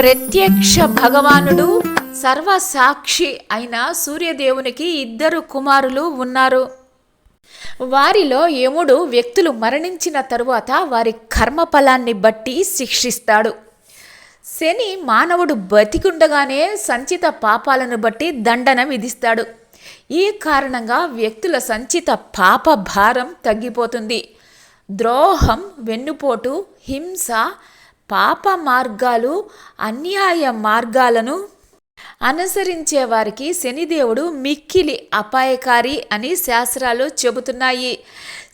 ప్రత్యక్ష భగవానుడు సర్వసాక్షి అయిన సూర్యదేవునికి ఇద్దరు కుమారులు ఉన్నారు. వారిలో యముడు వ్యక్తులు మరణించిన తరువాత వారి కర్మఫలాన్ని బట్టి శిక్షిస్తాడు. శని మానవుడు బతికుండగానే సంచిత పాపాలను బట్టి దండన విధిస్తాడు. ఈ కారణంగా వ్యక్తుల సంచిత పాప భారం తగ్గిపోతుంది. ద్రోహం వెన్నుపోటు హింస పాప మార్గాలు అన్యాయ మార్గాలను అనుసరించే వారికి శనిదేవుడు మిక్కిలి అపాయకారి అని శాస్త్రాలు చెబుతున్నాయి.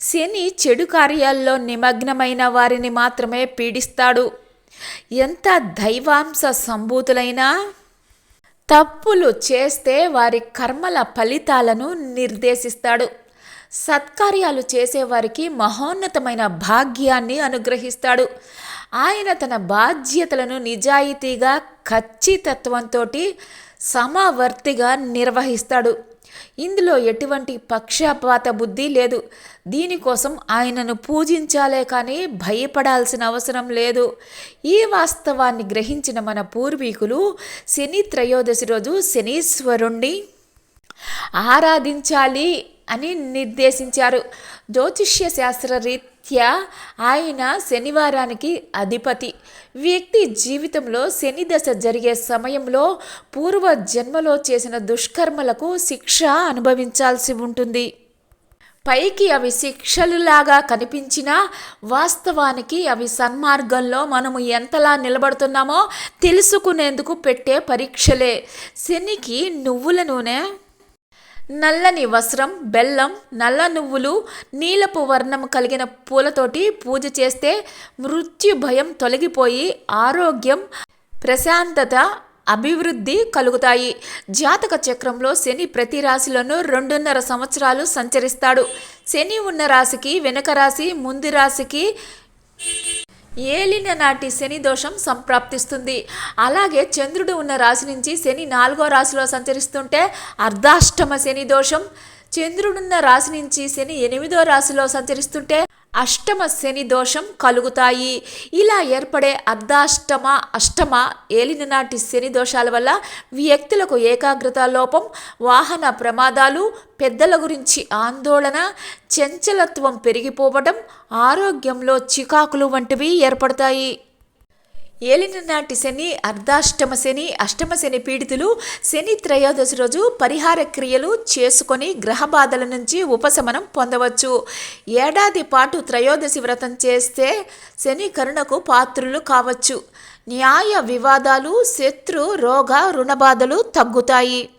శని చెడు కార్యాల్లో నిమగ్నమైన వారిని మాత్రమే పీడిస్తాడు. ఎంత దైవాంశ సంభూతులైనా తప్పులు చేస్తే వారి కర్మల ఫలితాలను నిర్దేశిస్తాడు. సత్కార్యాలు చేసేవారికి మహోన్నతమైన భాగ్యాన్ని అనుగ్రహిస్తాడు. ఆయన తన బాధ్యతలను నిజాయితీగా ఖచ్చితత్వంతో సమవర్తిగా నిర్వహిస్తాడు. ఇందులో ఎటువంటి పక్షపాత బుద్ధి లేదు. దీనికోసం ఆయనను పూజించాలే కానీ భయపడాల్సిన అవసరం లేదు. ఈ వాస్తవాన్ని గ్రహించిన మన పూర్వీకులు శని త్రయోదశి రోజు శనీశ్వరుణ్ణి ఆరాధించాలి. అని నిర్దేశించారు. జ్యోతిష్య శాస్త్ర రీత్యా ఆయన శనివారానికి అధిపతి. వ్యక్తి జీవితంలో శని దశ జరిగే సమయంలో పూర్వ జన్మలో చేసిన దుష్కర్మలకు శిక్ష అనుభవించాల్సి ఉంటుంది. పైకి అవి శిక్షలులాగా కనిపించినా వాస్తవానికి అవి సన్మార్గంలో మనము ఎంతలా నిలబడుతున్నామో తెలుసుకునేందుకు పెట్టే పరీక్షలే. శనికి నువ్వుల నూనె నల్లని వస్త్రం బెల్లం నల్ల నువ్వులు నీలపు వర్ణం కలిగిన పూలతోటి పూజ చేస్తే మృత్యు భయం తొలగిపోయి ఆరోగ్యం ప్రశాంతత అభివృద్ధి కలుగుతాయి. జాతక చక్రంలో శని ప్రతి రాశిలోనూ రెండున్నర సంవత్సరాలు సంచరిస్తాడు. శని ఉన్న రాశికి వెనుక రాశి ముందు రాశికి ఏలిన నాటి శని దోషం సంప్రాప్తిస్తుంది. అలాగే చంద్రుడు ఉన్న రాశి నుంచి శని నాలుగో రాశిలో సంచరిస్తుంటే అర్ధాష్టమ శని దోషం చంద్రుడున్న రాశి నుంచి శని ఎనిమిదో రాశిలో సంచరిస్తుంటే అష్టమ శని దోషం కలుగుతాయి. ఇలా ఏర్పడే అర్ధాష్టమ అష్టమ ఏలిన నాటి శని దోషాల వల్ల వ్యక్తులకు ఏకాగ్రత లోపం వాహన ప్రమాదాలు పెద్దల గురించి ఆందోళన చంచలత్వం పెరిగిపోవడం ఆరోగ్యంలో చికాకులు వంటివి ఏర్పడతాయి. ఏలిన నాటి శని అర్ధాష్టమ శని అష్టమ శని పీడితులు శని త్రయోదశి రోజు పరిహార క్రియలు చేసుకొని గ్రహ బాధల నుంచి ఉపశమనం పొందవచ్చు. ఏడాది పాటు త్రయోదశి వ్రతం చేస్తే శని కరుణకు పాత్రులు కావచ్చు. న్యాయ వివాదాలు శత్రు రోగ రుణబాధలు తగ్గుతాయి.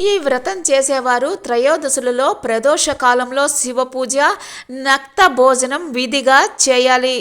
ఈ వ్రతం చేసేవారు త్రయోదశులలో ప్రదోష కాలంలో శివపూజ నక్త భోజనం విధిగా చేయాలి.